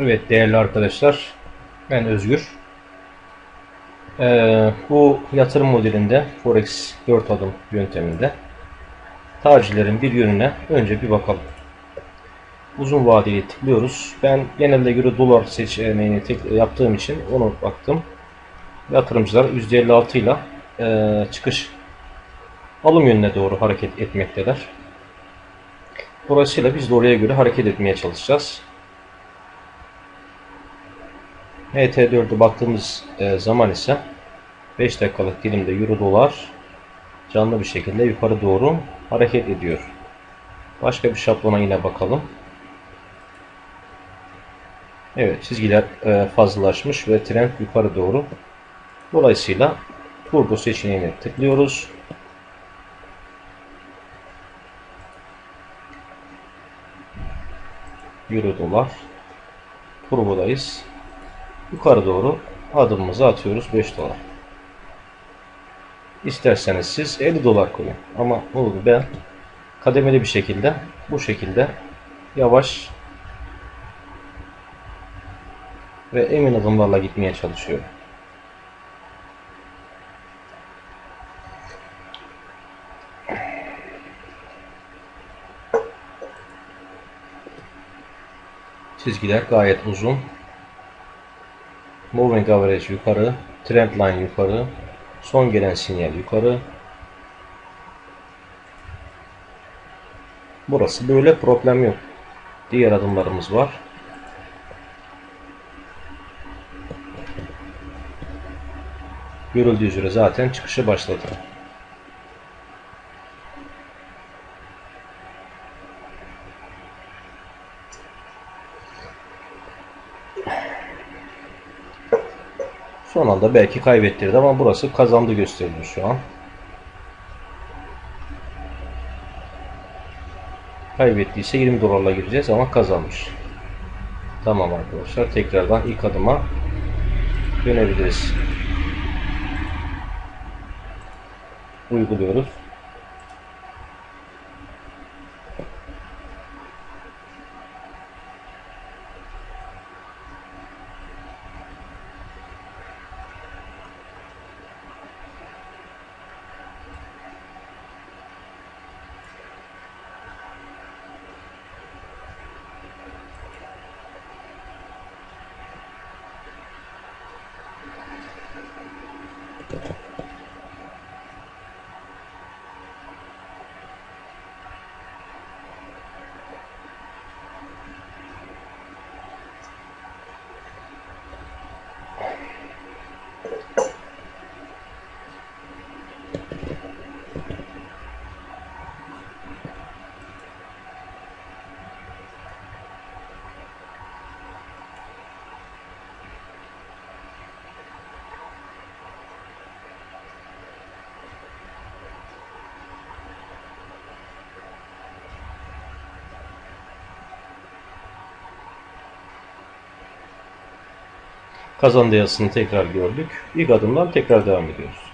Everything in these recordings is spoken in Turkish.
Evet değerli arkadaşlar, ben Özgür. Ee, bu yatırım modelinde Forex 4 adım yönteminde tacirlerin bir yönüne önce bir bakalım. Uzun vadeli tıklıyoruz. Ben genelde göre dolar seçeneğini tek yaptığım için onu baktım. Yatırımcılar %56 ile e, çıkış alım yönüne doğru hareket etmekteler. Dolayısıyla biz de oraya göre hareket etmeye çalışacağız. HT4'e baktığımız e, zaman ise 5 dakikalık dilimde euro dolar canlı bir şekilde yukarı doğru hareket ediyor. Başka bir şablona yine bakalım. Evet çizgiler e, fazlalaşmış ve trend yukarı doğru. Dolayısıyla turbo seçeneğine tıklıyoruz. Euro dolar. Turbodayız. Yukarı doğru adımımızı atıyoruz 5 dolar. İsterseniz siz 50 dolar koyun. Ama bunu ben kademeli bir şekilde bu şekilde yavaş ve emin adımlarla gitmeye çalışıyorum. Çizgiler gayet uzun. Moving average yukarı, trend line yukarı, son gelen sinyal yukarı. Burası böyle problem yok. Diğer adımlarımız var. Görüldüğü üzere zaten çıkışı başladı. Son anda belki kaybettirdi ama burası kazandı gösteriyor şu an. Kaybettiyse 20 dolarla gireceğiz ama kazanmış. Tamam arkadaşlar tekrardan ilk adıma dönebiliriz. Uyguluyoruz. Kazandı yazısını tekrar gördük. İlk adımdan tekrar devam ediyoruz.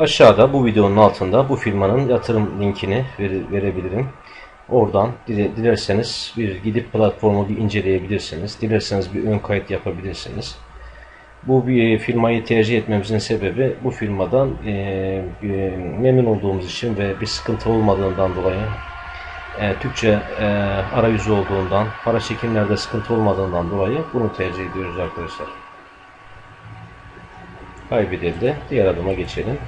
Aşağıda bu videonun altında bu firmanın yatırım linkini vere- verebilirim. Oradan dile- dilerseniz bir gidip platformu bir inceleyebilirsiniz. Dilerseniz bir ön kayıt yapabilirsiniz. Bu bir firmayı tercih etmemizin sebebi bu firmadan e, e, memnun olduğumuz için ve bir sıkıntı olmadığından dolayı e, Türkçe e, arayüzü olduğundan, para çekimlerde sıkıntı olmadığından dolayı bunu tercih ediyoruz arkadaşlar. Kaybedildi. Diğer adıma geçelim.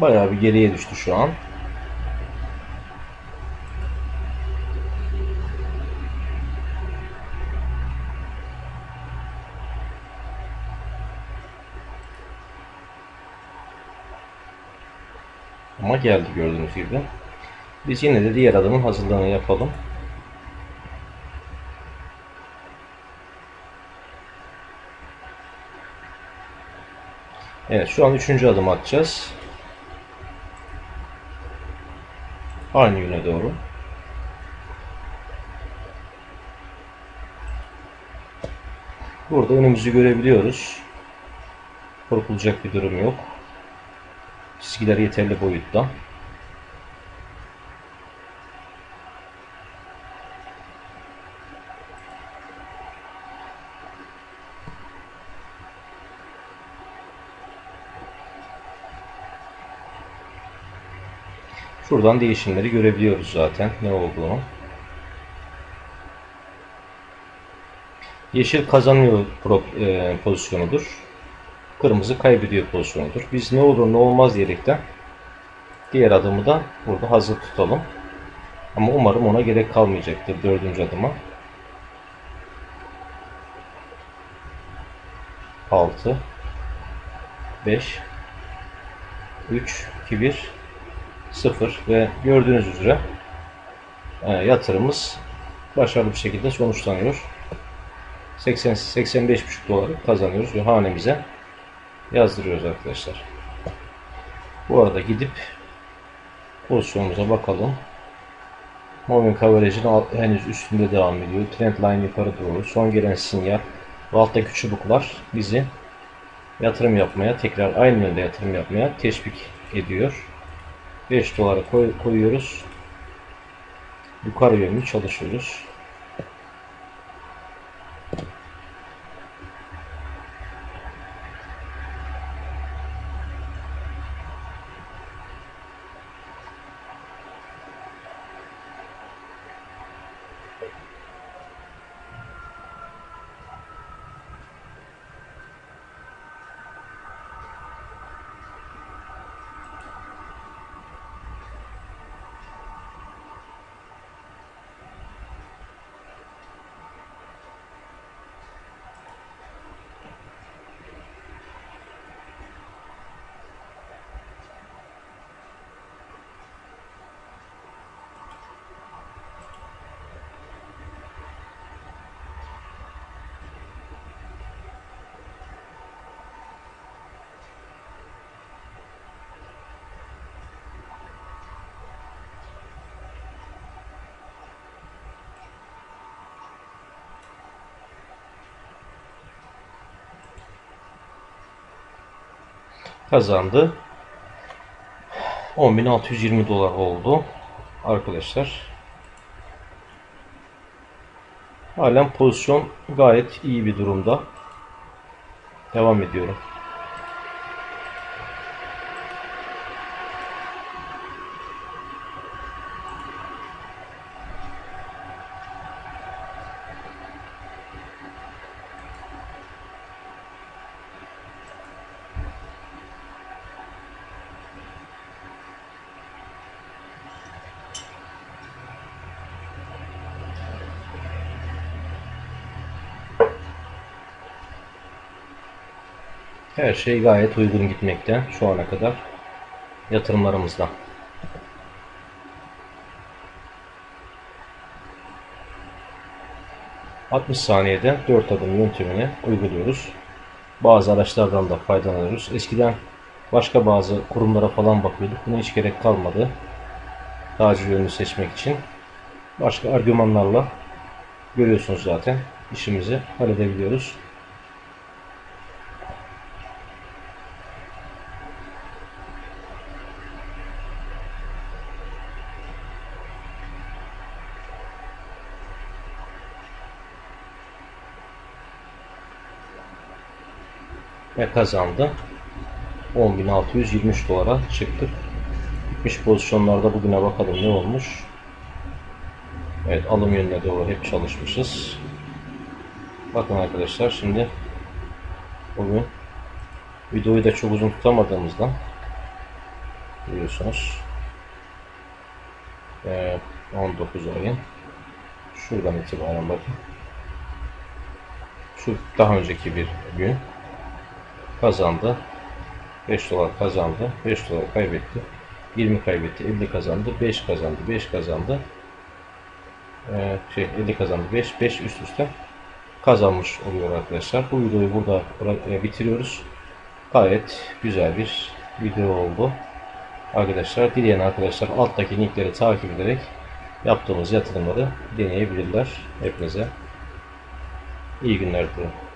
Bayağı bir geriye düştü şu an. Ama geldi gördüğünüz gibi. Biz yine de diğer adımın hazırlığını yapalım. Evet şu an üçüncü adım atacağız. Aynı yöne doğru. Burada önümüzü görebiliyoruz. Korkulacak bir durum yok. Çizgiler yeterli boyutta. Şuradan değişimleri görebiliyoruz zaten ne olduğunu. Yeşil kazanıyor e, pozisyonudur. Kırmızı kaybediyor pozisyonudur. Biz ne olur ne olmaz diyerekten diğer adımı da burada hazır tutalım. Ama umarım ona gerek kalmayacaktır dördüncü adıma. 6 5 3 2 1 0 ve gördüğünüz üzere e, yatırımımız başarılı bir şekilde sonuçlanıyor. 80 85,5 doları kazanıyoruz ve hanemize yazdırıyoruz arkadaşlar. Bu arada gidip pozisyonumuza bakalım. Moving Coverage'in henüz üstünde devam ediyor. Trendline yukarı doğru. Son gelen sinyal bu alttaki çubuklar bizi yatırım yapmaya, tekrar aynı yönde yatırım yapmaya teşvik ediyor. 5 dolara koy, koyuyoruz. Yukarı yönlü çalışıyoruz. Kazandı. 10.620 dolar oldu. Arkadaşlar. Halen pozisyon gayet iyi bir durumda. Devam ediyorum. Her şey gayet uygun gitmekte şu ana kadar yatırımlarımızda. ...60 saniyede 4 adım yöntemini uyguluyoruz. Bazı araçlardan da faydalanıyoruz. Eskiden başka bazı kurumlara falan bakıyorduk. Buna hiç gerek kalmadı. Tacir yönünü seçmek için. Başka argümanlarla görüyorsunuz zaten işimizi halledebiliyoruz. Ve kazandı. 10.623 dolara çıktık. Gitmiş pozisyonlarda bugüne bakalım ne olmuş. Evet alım yönüne doğru hep çalışmışız. Bakın arkadaşlar şimdi bugün videoyu da çok uzun tutamadığımızdan Biliyorsunuz. Ee, 19 ayın şuradan itibaren bakın. Şu daha önceki bir gün kazandı. 5 dolar kazandı. 5 dolar kaybetti. 20 kaybetti. 50 kazandı. 5 kazandı. 5 kazandı. Ee, şey 50 kazandı. 5 5 üst üste kazanmış oluyor arkadaşlar. Bu videoyu burada e, bitiriyoruz. Gayet güzel bir video oldu. Arkadaşlar dileyen arkadaşlar alttaki linkleri takip ederek yaptığımız yatırımları deneyebilirler. Hepinize iyi günler dilerim.